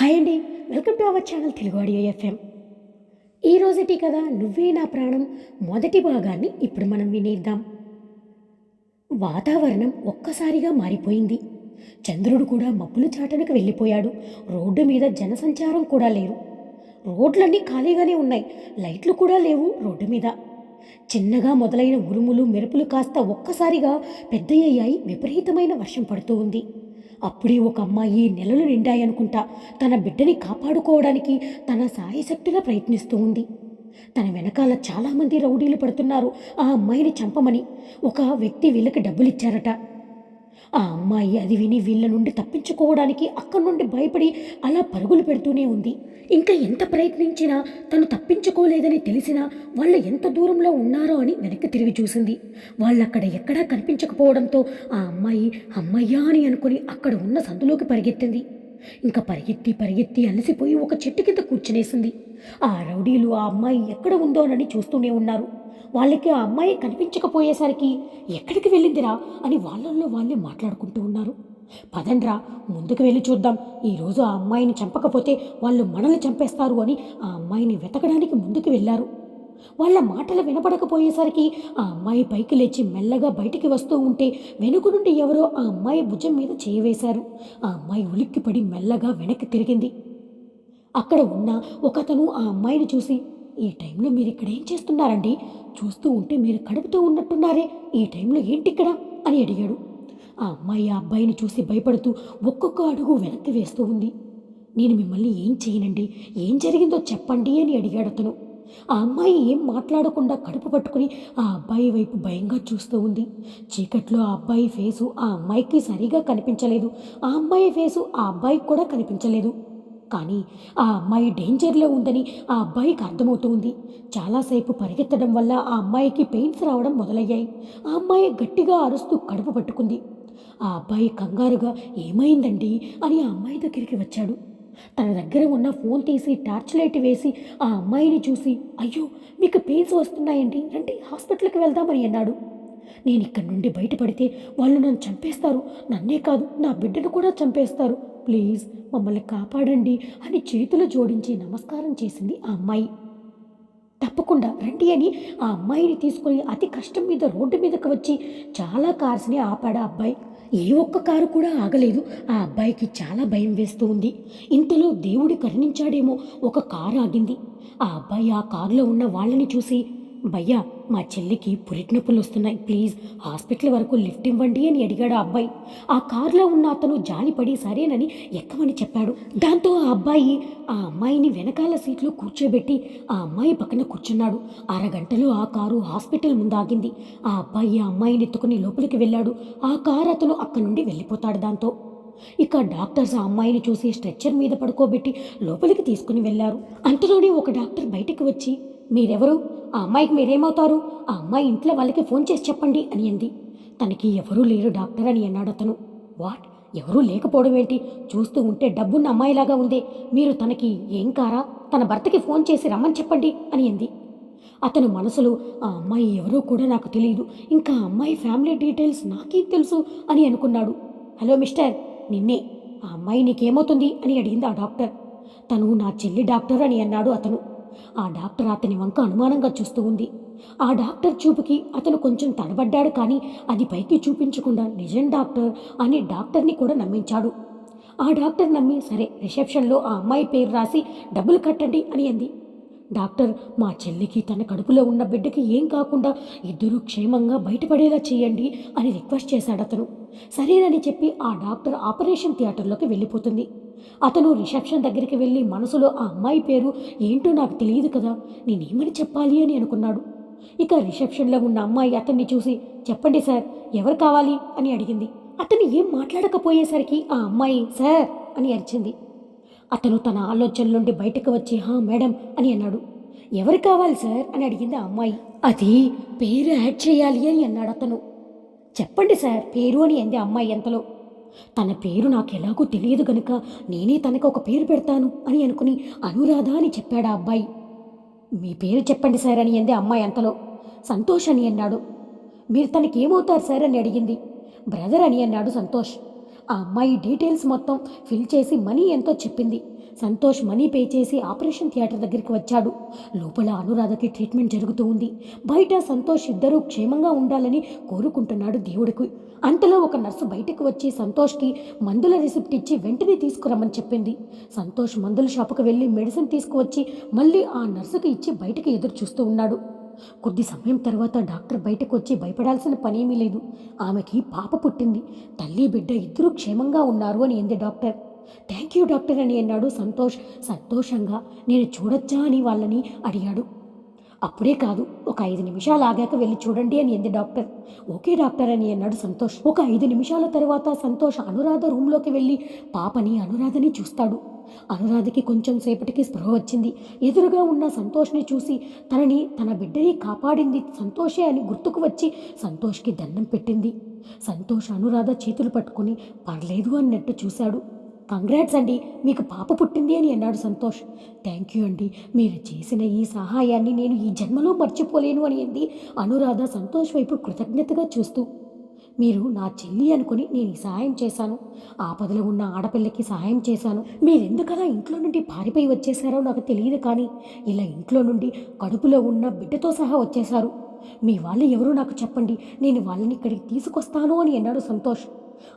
Hi అండి. Welcome to our channel Telugu audio FM. ఈ రోజుటి కదా నువ్వే నా ప్రాణం మొదటి భాగాన్ని ఇప్పుడు మనం వినేద్దాం. వాతావరణం ఒక్కసారిగా మారిపోయింది. చంద్రుడు కూడా మబ్బులు చాటనకు వెళ్ళిపోయాడు. రోడ్డు మీద జనసంచారం కూడా లేరు రోడ్లన్నీ ఖాళీగానే ఉన్నాయి. లైట్లు కూడా లేవు రోడ్డు మీద. చిన్నగా మొదలైన ఉరుములు మెరుపులు కాస్త ఒక్కసారిగా పెద్దయ్యాయి. విపరీతమైన వర్షం పడుతూ ఉంది. అప్పుడే ఒక అమ్మాయి నెలలు నిండాయనుకుంటా తన బిడ్డని కాపాడుకోవడానికి తన సాయశక్తిగా ప్రయత్నిస్తూ ఉంది. తన వెనకాల చాలామంది రౌడీలు పడుతున్నారు. ఆ అమ్మాయిని చంపమని. ఒక వ్యక్తి వీళ్ళకి డబ్బులు ఇచ్చారట ఆ అమ్మాయి అది విని వీళ్ళ నుండి తప్పించుకోవడానికి అక్కడి నుండి భయపడి అలా పరుగులు పెడుతూనే ఉంది. ఇంకా ఎంత ప్రయత్నించినా తను తప్పించుకోలేదని తెలిసినా వాళ్ళు ఎంత దూరంలో ఉన్నారో అని వెనక్కి తిరిగి చూసింది. వాళ్ళక్కడ ఎక్కడా కనిపించకపోవడంతో ఆ అమ్మాయి అమ్మయ్యా అని అనుకుని అక్కడ ఉన్న సందులోకి పరిగెత్తింది. ఇంకా పరిగెత్తి పరిగెత్తి అలసిపోయి ఒక చెట్టు కింద కూర్చునేసింది. ఆ రౌడీలు ఆ అమ్మాయి ఎక్కడ ఉందోనని చూస్తూనే ఉన్నారు. వాళ్ళకి ఆ అమ్మాయి కనిపించకపోయేసరికి ఎక్కడికి వెళ్ళిందిరా అని వాళ్ళల్లో వాళ్ళే మాట్లాడుకుంటూ ఉన్నారు. పదండ్రా ముందుకు వెళ్ళి చూద్దాం. ఈరోజు ఆ అమ్మాయిని చంపకపోతే వాళ్ళు మనల్ని చంపేస్తారు అని ఆ అమ్మాయిని వెతకడానికి ముందుకు వెళ్ళారు. వాళ్ళ మాటలు వినపడకపోయేసరికి ఆ అమ్మాయి పైకి లేచి మెల్లగా బయటికి వస్తూ ఉంటే వెనుక నుండి ఎవరో ఆ అమ్మాయి భుజం మీద చేయవేశారు ఆ అమ్మాయి ఉలిక్కిపడి మెల్లగా వెనక్కి తిరిగింది. అక్కడ ఉన్న ఒకతను ఆ అమ్మాయిని చూసి ఈ టైంలో మీరు ఇక్కడ ఏం చేస్తున్నారండి? చూస్తూ ఉంటే మీరు కడుపుతూ ఉన్నట్టున్నారే ఈ టైంలో ఏంటి ఇక్కడ అని అడిగాడు. ఆ అమ్మాయి ఆ అబ్బాయిని చూసి భయపడుతూ ఒక్కొక్క అడుగు వెనక్కి వేస్తూ ఉంది. నేను మిమ్మల్ని ఏం చేయనండి? ఏం జరిగిందో చెప్పండి అని అడిగాడు అతను. ఆ అమ్మాయి ఏం మాట్లాడకుండా కడుపు పట్టుకుని ఆ అబ్బాయి వైపు భయంగా చూస్తూ ఉంది. చీకట్లో ఆ అబ్బాయి ఫేసు ఆ అమ్మాయికి సరిగా కనిపించలేదు. ఆ అమ్మాయి ఫేసు ఆ అబ్బాయికి కూడా కనిపించలేదు. కానీ ఆ అమ్మాయి డేంజర్లో ఉందని ఆ అబ్బాయికి అర్థమవుతుంది. చాలాసేపు పరిగెత్తడం వల్ల ఆ అమ్మాయికి పెయిన్స్ రావడం మొదలయ్యాయి. ఆ అమ్మాయి గట్టిగా అరుస్తూ కడుపు పట్టుకుంది. ఆ అబ్బాయి కంగారుగా ఏమైందండి? అని ఆ అమ్మాయి దగ్గరికి వచ్చాడు. తన దగ్గర ఉన్న ఫోన్ తీసి టార్చ్ లైట్ వేసి ఆ అమ్మాయిని చూసి అయ్యో మీకు పెయిన్స్ వస్తున్నాయండి రండి హాస్పిటల్కి వెళ్దామని అన్నాడు. నేను ఇక్కడి నుండి బయటపడితే వాళ్ళు నన్ను చంపేస్తారు నన్నే కాదు నా బిడ్డను కూడా చంపేస్తారు. ప్లీజ్ మమ్మల్ని కాపాడండి అని చేతులు జోడించి నమస్కారం చేసింది ఆ అమ్మాయి. తప్పకుండా రండి అని ఆ అమ్మాయిని తీసుకొని అతి కష్టం మీద రోడ్డు మీదకి వచ్చి చాలా కార్స్ని ఆపాడు ఆ అబ్బాయి. ఏ ఒక్క కారు కూడా ఆగలేదు. ఆ అబ్బాయికి చాలా భయం వేస్తూ ఉంది. ఇంతలో దేవుడు కరుణించాడేమో. ఒక కారు ఆగింది. ఆ అబ్బాయి ఆ కారులో ఉన్న వాళ్ళని చూసి భయ్యా మా చెల్లికి పురిటి నొప్పులు వస్తున్నాయి. ప్లీజ్ హాస్పిటల్ వరకు లిఫ్ట్ ఇవ్వండి అని అడిగాడు ఆ అబ్బాయి. ఆ కారులో ఉన్న అతను జాలిపడి సరేనని ఎక్కమని చెప్పాడు. దాంతో ఆ అబ్బాయి ఆ అమ్మాయిని వెనకాల సీట్లో కూర్చోబెట్టి ఆ అమ్మాయి పక్కన కూర్చున్నాడు. అరగంటలో ఆ కారు హాస్పిటల్ ముందాగింది. ఆ అబ్బాయి ఆ అమ్మాయిని ఎత్తుకుని లోపలికి వెళ్ళాడు. ఆ కారు అతను అక్కడి నుండి వెళ్ళిపోతాడు దాంతో. ఇక డాక్టర్స్ ఆ అమ్మాయిని చూసి స్ట్రెచ్చర్ మీద పడుకోబెట్టి లోపలికి తీసుకుని వెళ్ళారు. అంతలోనే ఒక డాక్టర్ బయటికి వచ్చి మీరెవరు? ఆ అమ్మాయికి మీరేమవుతారు? ఆ అమ్మాయి ఇంట్లో వాళ్ళకి ఫోన్ చేసి చెప్పండి అని అంది. తనకి ఎవరూ లేరు డాక్టర్ అని అన్నాడు అతను. వాట్? ఎవరూ లేకపోవడం ఏంటి? చూస్తూ ఉంటే డబ్బున్న అమ్మాయిలాగా ఉంది. మీరు తనకి ఏం కారా? తన భర్తకి ఫోన్ చేసి రమ్మని చెప్పండి అని అంది. అతను మనసులో ఆ అమ్మాయి ఎవరో కూడా నాకు తెలియదు ఇంకా ఆ అమ్మాయి ఫ్యామిలీ డీటెయిల్స్ నాకేం తెలుసు? అని అనుకున్నాడు. హలో మిస్టర్ నిన్నే ఆ అమ్మాయి నీకేమవుతుంది? అని అడిగింది ఆ డాక్టర్. తను నా చెల్లి డాక్టర్ అని అన్నాడు అతను. ఆ డాక్టర్ అతని వంక అనుమానంగా చూస్తూ ఉంది. ఆ డాక్టర్ చూపుకి అతను కొంచెం తడబడ్డాడు కానీ అది పైకి చూపించకుండా నిజం డాక్టర్ అని డాక్టర్ని కూడా నమ్మించాడు. ఆ డాక్టర్ నమ్మి సరే రిసెప్షన్లో ఆ అమ్మాయి పేరు రాసి డబ్బులు కట్టండి అని అంది. డాక్టర్ మా చెల్లికి తన కడుపులో ఉన్న బిడ్డకి ఏం కాకుండా ఇద్దరూ క్షేమంగా బయటపడేలా చేయండి అని రిక్వెస్ట్ చేశాడు అతను. సరేనని చెప్పి ఆ డాక్టర్ ఆపరేషన్ థియేటర్లోకి వెళ్ళిపోతుంది. అతను రిసెప్షన్ దగ్గరికి వెళ్ళి మనసులో ఆ అమ్మాయి పేరు ఏంటో నాకు తెలియదు కదా నేనేమని చెప్పాలి అని అనుకున్నాడు. ఇక రిసెప్షన్లో ఉన్న అమ్మాయి అతన్ని చూసి చెప్పండి సార్ ఎవరు కావాలి అని అడిగింది. అతను ఏం మాట్లాడకపోయేసరికి ఆ అమ్మాయి సార్ అని అరిచింది. అతను తన ఆలోచన నుండి బయటకు వచ్చి హా మేడం అని అన్నాడు. ఎవరు కావాలి సార్? అని అడిగింది ఆ అమ్మాయి. అది పేరు యాడ్ చేయాలి అని అన్నాడు అతను. చెప్పండి సార్ పేరు అని అంది అమ్మాయి ఎంతలో తన పేరు నాకు ఎలాగో తెలియదు గనుక నేనే తనకు ఒక పేరు పెడతాను అని అనుకుని అనురాధ అని చెప్పాడు ఆ అబ్బాయి. మీ పేరు చెప్పండి సార్ అని అంది అమ్మాయి అంతలో. సంతోష్ అని అన్నాడు. మీరు తనకి ఏమవుతారు సార్ అని అడిగింది. బ్రదర్ అని అన్నాడు సంతోష్. ఆ అమ్మాయి డీటెయిల్స్ మొత్తం ఫిల్ చేసి మనీ ఎంతో చెప్పింది. సంతోష్ మనీ పే చేసి ఆపరేషన్ థియేటర్ దగ్గరికి వచ్చాడు. లోపల అనురాధకి ట్రీట్మెంట్ జరుగుతూ ఉంది. బయట సంతోష్ ఇద్దరూ క్షేమంగా ఉండాలని కోరుకుంటున్నాడు దేవుడికి. అంతలో ఒక నర్సు బయటకు వచ్చి సంతోష్కి మందుల రిసిప్ట్ ఇచ్చి వెంటనే తీసుకురమ్మని చెప్పింది. సంతోష్ మందుల షాపుకు వెళ్ళి మెడిసిన్ తీసుకువచ్చి మళ్ళీ ఆ నర్సుకి ఇచ్చి బయటకు ఎదురు చూస్తూ ఉన్నాడు. కొద్ది సమయం తర్వాత డాక్టర్ బయటకు వచ్చి భయపడాల్సిన పనేమీ లేదు. ఆమెకి పాప పుట్టింది. తల్లి బిడ్డ ఇద్దరూ క్షేమంగా ఉన్నారు అని ఎంది డాక్టర్. థ్యాంక్ యూ డాక్టర్ అని అన్నాడు సంతోష్. సంతోషంగా నేను చూడొచ్చా అని వాళ్ళని అడిగాడు. అప్పుడే కాదు ఒక ఐదు నిమిషాలు ఆగాక వెళ్ళి చూడండి అని ఎంది డాక్టర్. ఓకే డాక్టర్ అని అన్నాడు సంతోష్. ఒక ఐదు నిమిషాల తర్వాత సంతోష్ అనురాధ రూమ్లోకి వెళ్ళి పాపని అనురాధని చూస్తాడు. అనురాధకి కొంచెం సేపటికి స్పృహ వచ్చింది. ఎదురుగా ఉన్న సంతోష్ని చూసి తనని తన బిడ్డని కాపాడింది సంతోషే అని గుర్తుకు వచ్చి సంతోష్కి దండం పెట్టింది. సంతోష్ అనురాధ చేతులు పట్టుకుని పర్లేదు అన్నట్టు చూశాడు. కంగ్రాట్స్ అండి మీకు పాప పుట్టింది అని అన్నాడు సంతోష్. థ్యాంక్ యూ అండి మీరు చేసిన ఈ సహాయాన్ని నేను ఈ జన్మలో మర్చిపోలేను అని అంది అనురాధ సంతోష్ వైపు కృతజ్ఞతగా చూస్తూ. మీరు నా చెల్లి అనుకుని నేను సహాయం చేశాను. ఆపదలో ఉన్న ఆడపిల్లకి సహాయం చేశాను. మీరెందుకలా ఇంట్లో నుండి పారిపోయి వచ్చేసారో నాకు తెలియదు కానీ ఇలా ఇంట్లో నుండి కడుపులో ఉన్న బిడ్డతో సహా వచ్చేశారు. మీ వాళ్ళు ఎవరో నాకు చెప్పండి. నేను వాళ్ళని ఇక్కడికి తీసుకొస్తాను అని అన్నాడు సంతోష్.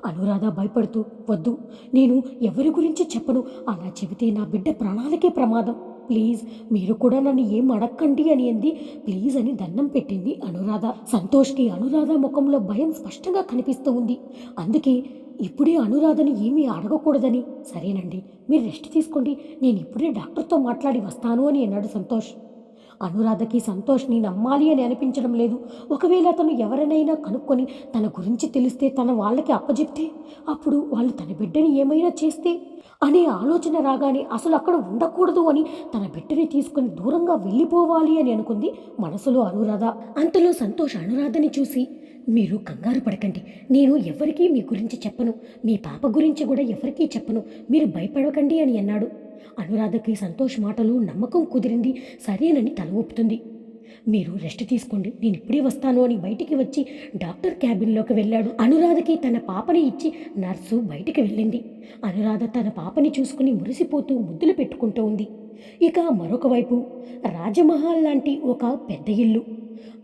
అనురాధ భయపడుతూ వద్దు నేను ఎవరి గురించి చెప్పను. అలా చెబితే నా బిడ్డ ప్రాణాలకే ప్రమాదం. ప్లీజ్ మీరు కూడా నన్ను ఏం అడక్కండి అని అంది. ప్లీజ్ అని దండం పెట్టింది అనురాధ. సంతోష్కి అనురాధ ముఖంలో భయం స్పష్టంగా కనిపిస్తూ ఉంది. అందుకే ఇప్పుడే అనురాధని ఏమీ అడగకూడదని. సరేనండి మీరు రెస్ట్ తీసుకోండి. నేను ఇప్పుడే డాక్టర్తో మాట్లాడి వస్తాను అని అన్నాడు సంతోష్. అనురాధకి సంతోష్ని నమ్మాలి అని అనిపించడం లేదు. ఒకవేళ అతను ఎవరినైనా కనుక్కొని తన గురించి తెలిస్తే తన వాళ్ళకి అప్పచెప్తే అప్పుడు వాళ్ళు తన బిడ్డని ఏమైనా చేస్తే అనే ఆలోచన రాగానే అసలు అక్కడ ఉండకూడదు అని తన బిడ్డని తీసుకుని దూరంగా వెళ్ళిపోవాలి అని అనుకుంది మనసులో అనురాధ. అంతలో సంతోష్ అనురాధని చూసి మీరు కంగారు పడకండి. నేను ఎవరికీ మీ గురించి చెప్పను. మీ పాప గురించి కూడా ఎవరికీ చెప్పను. మీరు భయపడకండి అని అన్నాడు. అనురాధకి సంతోష్ మాటలు నమ్మకం కుదిరింది. సరేనని తల ఊపుతుంది. మీరు రెస్ట్ తీసుకోండి. నేను ఇప్పుడే వస్తాను అని బయటికి వచ్చి డాక్టర్ క్యాబిన్లోకి వెళ్ళాడు. అనురాధకి తన పాపని ఇచ్చి నర్సు బయటికి వెళ్ళింది. అనురాధ తన పాపని చూసుకుని మురిసిపోతూ ముద్దులు పెట్టుకుంటూ ఉంది. ఇక మరొక వైపు రాజమహల్ లాంటి ఒక పెద్ద ఇల్లు.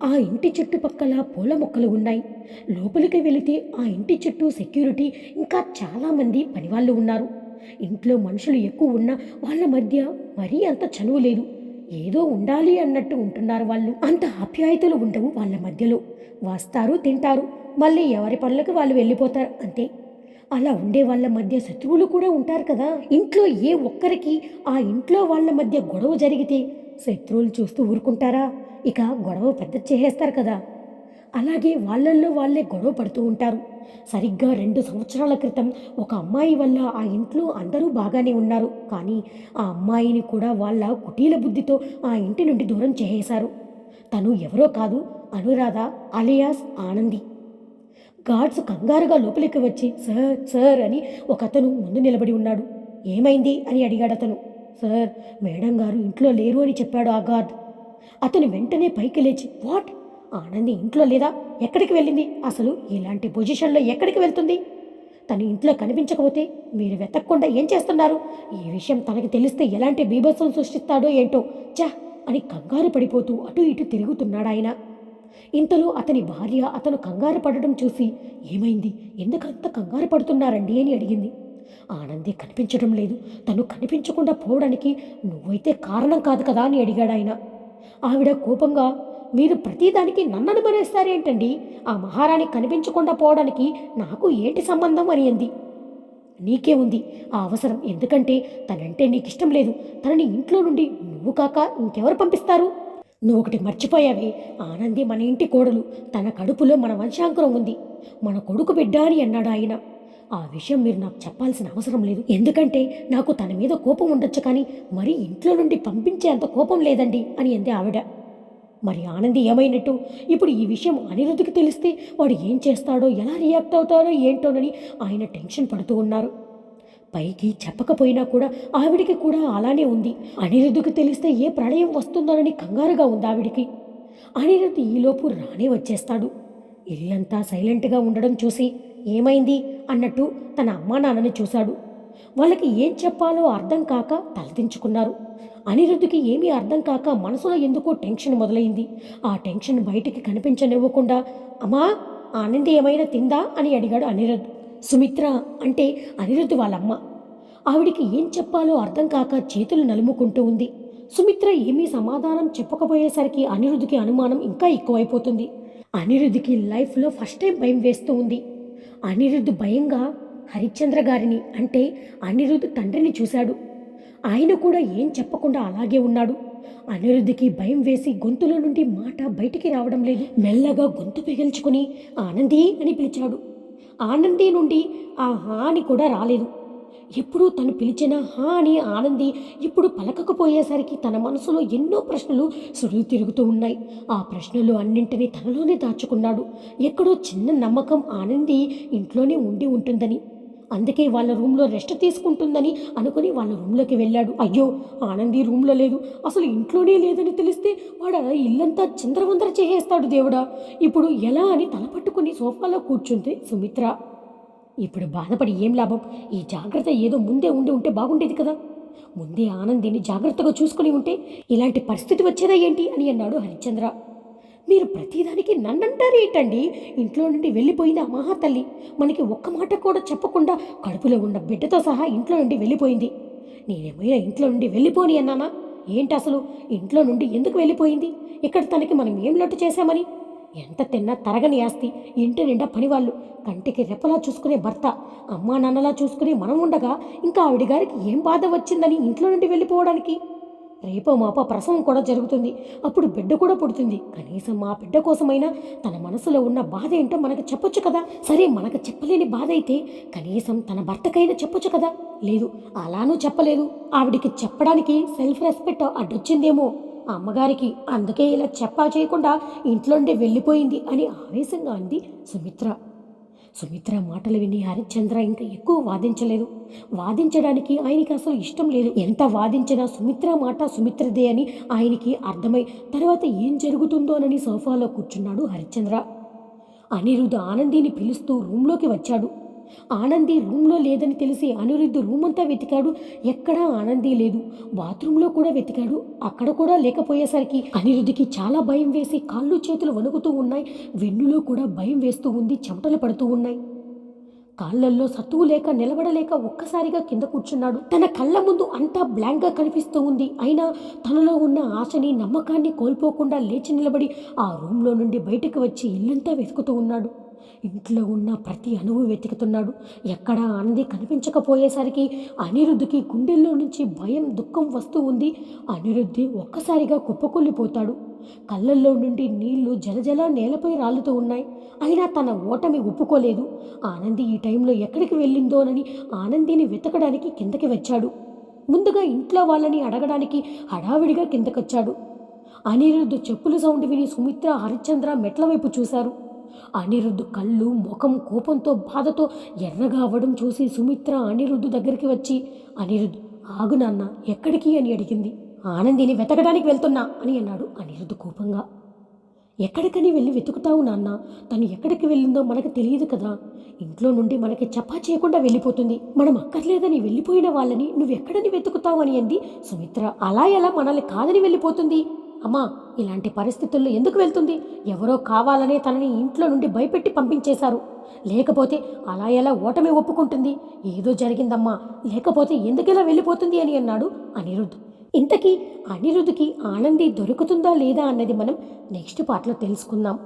ఆ ఇంటి చుట్టుపక్కల పూల మొక్కలు ఉన్నాయి. లోపలికి వెళితే ఆ ఇంటి చుట్టూ సెక్యూరిటీ ఇంకా చాలామంది పనివాళ్ళు ఉన్నారు. ఇంట్లో మనుషులు ఎక్కువ ఉన్నా వాళ్ళ మధ్య మరీ అంత చనువు లేదు. ఏదో ఉండాలి అన్నట్టు ఉంటున్నారు వాళ్ళు. అంత ఆప్యాయతలు ఉండవు వాళ్ళ మధ్యలో. వస్తారు తింటారు. మళ్ళీ ఎవరి పనులకు వాళ్ళు వెళ్ళిపోతారు. అంతే. అలా ఉండే వాళ్ళ మధ్య శత్రువులు కూడా ఉంటారు కదా. ఇంట్లో ఏ ఒక్కరికి ఆ ఇంట్లో వాళ్ళ మధ్య గొడవ జరిగితే శత్రువులు చూస్తూ ఊరుకుంటారా? ఇక గొడవ పెద్ద చేసేస్తారు కదా. అలాగే వాళ్ళల్లో వాళ్ళే గొడవ పడుతూ ఉంటారు. సరిగ్గా రెండు సంవత్సరాల క్రితం ఒక అమ్మాయి వల్ల ఆ ఇంట్లో అందరూ బాగానే ఉన్నారు. కానీ ఆ అమ్మాయిని కూడా వాళ్ళ కుటీల బుద్ధితో ఆ ఇంటి నుండి దూరం చేసేశారు. తను ఎవరో కాదు అనురాధ అలియాస్ ఆనంది. గాడ్స్ కంగారుగా లోపలికి వచ్చి సార్ సార్ అని ఒక అతను ముందు నిలబడి ఉన్నాడు. ఏమైంది? అని అడిగాడు అతను. సార్ మేడం గారు ఇంట్లో లేరు అని చెప్పాడు ఆ గార్డ్ అతను వెంటనే పైకి లేచి వాట్? ఆనంది ఇంట్లో లేదా? ఎక్కడికి వెళ్ళింది? అసలు ఇలాంటి పొజిషన్లో ఎక్కడికి వెళ్తుంది? తను ఇంట్లో కనిపించకపోతే మీరు వెతకకుండా ఏం చేస్తున్నారు? ఈ విషయం తనకి తెలిస్తే ఎలాంటి బీభత్సం సృష్టిస్తాడో ఏంటో? చా అని కంగారు పడిపోతూ అటు ఇటు తిరుగుతున్నాడు ఆయన. ఇంతలో అతని భార్య అతను కంగారు పడడం చూసి ఏమైంది? ఎందుకంత కంగారు పడుతున్నారండి? అని అడిగింది. ఆనంది కనిపించడం లేదు. తను కనిపించకుండా పోవడానికి నువ్వైతే కారణం కాదు కదా? అని అడిగాడు ఆయన. ఆవిడ కోపంగా మీరు ప్రతిదానికి నన్ను అనుమానిస్తారేంటండి ఆ మహారాణి కనిపించకుండా పోవడానికి నాకు ఏంటి సంబంధం అని అంది. నీకే ఉంది. ఆ అవసరం ఎందుకంటే తనంటే నీకు ఇష్టం లేదు. తనని ఇంట్లో నుండి నువ్వు కాక ఇంకెవరు పంపిస్తారు? నువ్వు ఒకటి మర్చిపోయావే. ఆనంది మన ఇంటి కోడలు. తన కడుపులో మన వంశాంకురం ఉంది. మన కొడుకు బిడ్డ అని అన్నాడు ఆయన. ఆ విషయం మీరు నాకు చెప్పాల్సిన అవసరం లేదు. ఎందుకంటే నాకు తన మీద కోపం ఉండొచ్చు కానీ మరి ఇంట్లో నుండి పంపించే అంత కోపం లేదండి అని అంది ఆవిడ. మరి ఆనంది ఏమైనట్టు? ఇప్పుడు ఈ విషయం అనిరుద్ధికి తెలిస్తే వాడు ఏం చేస్తాడో ఎలా రియాక్ట్ అవుతాడో ఏంటోనని ఆయన టెన్షన్ పడుతూ ఉన్నారు. పైకి చెప్పకపోయినా కూడా ఆవిడికి కూడా అలానే ఉంది. అనిరుద్ధికి తెలిస్తే ఏ ప్రళయం వస్తుందోనని కంగారుగా ఉంది ఆవిడికి. అనిరుద్ధి ఈలోపు రానే వచ్చేస్తాడు. ఇల్లంతా సైలెంట్గా ఉండడం చూసి ఏమైంది? అన్నట్టు తన అమ్మా నాన్నని చూశాడు. వాళ్ళకి ఏం చెప్పాలో అర్థం కాక తలదించుకున్నారు. అనిరుద్ధికి ఏమీ అర్థం కాక మనసులో ఎందుకో టెన్షన్ మొదలైంది. ఆ టెన్షన్ బయటికి కనిపించనివ్వకుండా అమ్మా ఆనంది ఏమైనా తిందా? అని అడిగాడు అనిరుద్. సుమిత్ర అంటే అనిరుద్ధ్ వాళ్ళమ్మ. ఆవిడికి ఏం చెప్పాలో అర్థం కాక చేతులు నలుముకుంటూ ఉంది. సుమిత్ర ఏమీ సమాధానం చెప్పకపోయేసరికి అనిరుద్ధికి అనుమానం ఇంకా ఎక్కువైపోతుంది. అనిరుద్ధికి లైఫ్లో ఫస్ట్ టైం భయం వేస్తూ ఉంది. అనిరుద్ధ్ భయంగా హరిశ్చంద్ర గారిని అంటే అనిరుద్ధ్ తండ్రిని చూశాడు. ఆయన కూడా ఏం చెప్పకుండా అలాగే ఉన్నాడు. అనిరుద్ధికి భయం వేసి గొంతులో నుండి మాట బయటికి రావడం లేదు. మెల్లగా గొంతు పిగిల్చుకుని ఆనంది అని పిలిచాడు. ఆనంది నుండి ఆ హా అని కూడా రాలేదు. ఎప్పుడూ తను పిలిచిన హా అని ఆనంది ఇప్పుడు పలకకపోయేసరికి తన మనసులో ఎన్నో ప్రశ్నలు సుడులు తిరుగుతూ ఉన్నాయి. ఆ ప్రశ్నలు అన్నింటినీ తనలోనే దాచుకున్నాడు. ఎక్కడో చిన్న నమ్మకం ఆనంది ఇంట్లోనే ఉండి ఉంటుందని. అందుకే వాళ్ళ రూమ్లో రెస్ట్ తీసుకుంటుందని అనుకుని వాళ్ళ రూమ్లోకి వెళ్ళాడు. అయ్యో ఆనంది రూమ్లో లేదు. అసలు ఇంట్లోనే లేదని తెలిస్తే వాడు ఇల్లంతా చిందరవందర చేసేస్తాడు దేవుడా. ఇప్పుడు ఎలా అని తలపట్టుకుని సోఫాలో కూర్చుంది సుమిత్ర. ఇప్పుడు బాధపడి ఏం లాభం? ఈ జాగ్రత్త ఏదో ముందే ఉండి ఉంటే బాగుండేది కదా. ముందే ఆనందిని జాగ్రత్తగా చూసుకుని ఉంటే ఇలాంటి పరిస్థితి వచ్చేదా ఏంటి అని అన్నాడు హరిశ్చంద్ర. మీరు ప్రతిదానికి నన్నంటారేటండి? ఇంట్లో నుండి వెళ్ళిపోయింది ఆ మహాతల్లి. మనకి ఒక్క మాట కూడా చెప్పకుండా కడుపులో ఉన్న బిడ్డతో సహా ఇంట్లో నుండి వెళ్ళిపోయింది. నేనేమైనా ఇంట్లో నుండి వెళ్ళిపోని అన్నానా? ఏంటి అసలు? ఇంట్లో నుండి ఎందుకు వెళ్ళిపోయింది? ఇక్కడ తనకి మనం ఏం లోటు చేశామని? ఎంత తిన్నా తరగని ఆస్తి ఇంటి నిండా పనివాళ్ళు కంటికి రెప్పలా చూసుకునే భర్త అమ్మా నాన్నలా చూసుకునే మనం ఉండగా ఇంకా ఆవిడ గారికి ఏం బాధ వచ్చిందని ఇంట్లో నుండి వెళ్ళిపోవడానికి? రేపో మాప ప్రసవం కూడా జరుగుతుంది. అప్పుడు బిడ్డ కూడా పుడుతుంది. కనీసం మా బిడ్డ కోసమైనా తన మనసులో ఉన్న బాధ ఏంటో మనకు చెప్పొచ్చు కదా? సరే మనకు చెప్పలేని బాధ అయితే కనీసం తన భర్తకైనా చెప్పొచ్చు కదా? లేదు అలానూ చెప్పలేదు. ఆవిడికి చెప్పడానికి సెల్ఫ్ రెస్పెక్ట్ అడ్డొచ్చిందేమో. అమ్మగారికి అందుకే ఇలా చెప్పా చేయకుండా ఇంట్లోండి వెళ్ళిపోయింది అని ఆవేశంగా అంది సుమిత్ర. సుమిత్ర మాటలు విని హరిశ్చంద్ర ఇంకా ఎక్కువ వాదించలేదు. వాదించడానికి ఆయనకి అసలు ఇష్టం లేదు. ఎంత వాదించినా సుమిత్ర మాట సుమిత్రదే అని ఆయనకి అర్థమై తర్వాత ఏం జరుగుతుందోనని సోఫాలో కూర్చున్నాడు హరిశ్చంద్ర. అనిరుద్ధ ఆనందిని పిలుస్తూ రూమ్లోకి వచ్చాడు. ఆనంది రూమ్లో లేదని తెలిసి అనిరుద్ధ్ రూమ్ అంతా వెతికాడు. ఎక్కడా ఆనంది లేదు. బాత్రూంలో కూడా వెతికాడు. అక్కడ కూడా లేకపోయేసరికి అనిరుద్ధికి చాలా భయం వేసి కాళ్ళు చేతులు వణుకుతూ ఉన్నాయి. వెన్నులో కూడా భయం వేస్తూ ఉంది. చెమటలు పడుతూ ఉన్నాయి. కాళ్ళల్లో సత్తువు లేక నిలబడలేక ఒక్కసారిగా కింద కూర్చున్నాడు. తన కళ్ళ ముందు అంతా బ్లాంక్గా కనిపిస్తూ ఉంది. అయినా తనలో ఉన్న ఆశని నమ్మకాన్ని కోల్పోకుండా లేచి నిలబడి ఆ రూమ్లో నుండి బయటకు వచ్చి ఇల్లంతా వెతుకుతూ ఉన్నాడు. ఇంట్లో ఉన్న ప్రతి అణువు వెతుకుతున్నాడు. ఎక్కడా ఆనంది కనిపించకపోయేసరికి అనిరుద్ధికి గుండెల్లో నుంచి భయం దుఃఖం వస్తూ ఉంది. అనిరుద్ధి ఒక్కసారిగా కుప్పకొల్లిపోతాడు కళ్ళల్లో నుండి నీళ్ళు జలజల నేలపై రాలుతూ ఉన్నాయి. అయినా తన ఓటమి ఒప్పుకోలేదు. ఆనంది ఈ టైంలో ఎక్కడికి వెళ్ళిందోనని ఆనందిని వెతకడానికి కిందకి వచ్చాడు. ముందుగా ఇంట్లో వాళ్ళని అడగడానికి హడావిడిగా కిందకొచ్చాడు. అనిరుద్ధు చెప్పుల సౌండ్ విని సుమిత్ర హరిశ్చంద్ర మెట్ల వైపు చూశారు. అనిరుద్ధ్ కళ్ళు ముఖం కోపంతో బాధతో ఎర్రగా అవ్వడం చూసి సుమిత్ర అనిరుద్ధ్ దగ్గరికి వచ్చి అనిరుద్ధ్ ఆగు నాన్న ఎక్కడికి? అని అడిగింది. ఆనందిని వెతకడానికి వెళ్తున్నా అని అన్నాడు అనిరుద్ధ్ కోపంగా. ఎక్కడికని వెళ్ళి వెతుకుతావు నాన్న? తను ఎక్కడికి వెళ్ళిందో మనకు తెలియదు కదా. ఇంట్లో నుండి మనకి చపా చేయకుండా వెళ్ళిపోతుంది. మనం అక్కర్లేదని వెళ్ళిపోయిన వాళ్ళని నువ్వెక్కడని వెతుకుతావు? అని అంది సుమిత్ర. అలా ఎలా మనల్ని కాదని వెళ్ళిపోతుంది? అమ్మా ఇలాంటి పరిస్థితుల్లో ఎందుకు వెళ్తుంది? ఎవరో కావాలనే తనని ఇంట్లో నుండి భయపెట్టి పంపించేశారు. లేకపోతే అలా ఎలా ఓటమి ఒప్పుకుంటుంది? ఏదో జరిగిందమ్మా. లేకపోతే ఎందుకెలా వెళ్ళిపోతుంది అని అన్నాడు అనిరుద్ధ్. ఇంతకీ అనిరుద్ధికి ఆనంది దొరుకుతుందా లేదా అన్నది మనం నెక్స్ట్ పార్ట్లో తెలుసుకుందాం.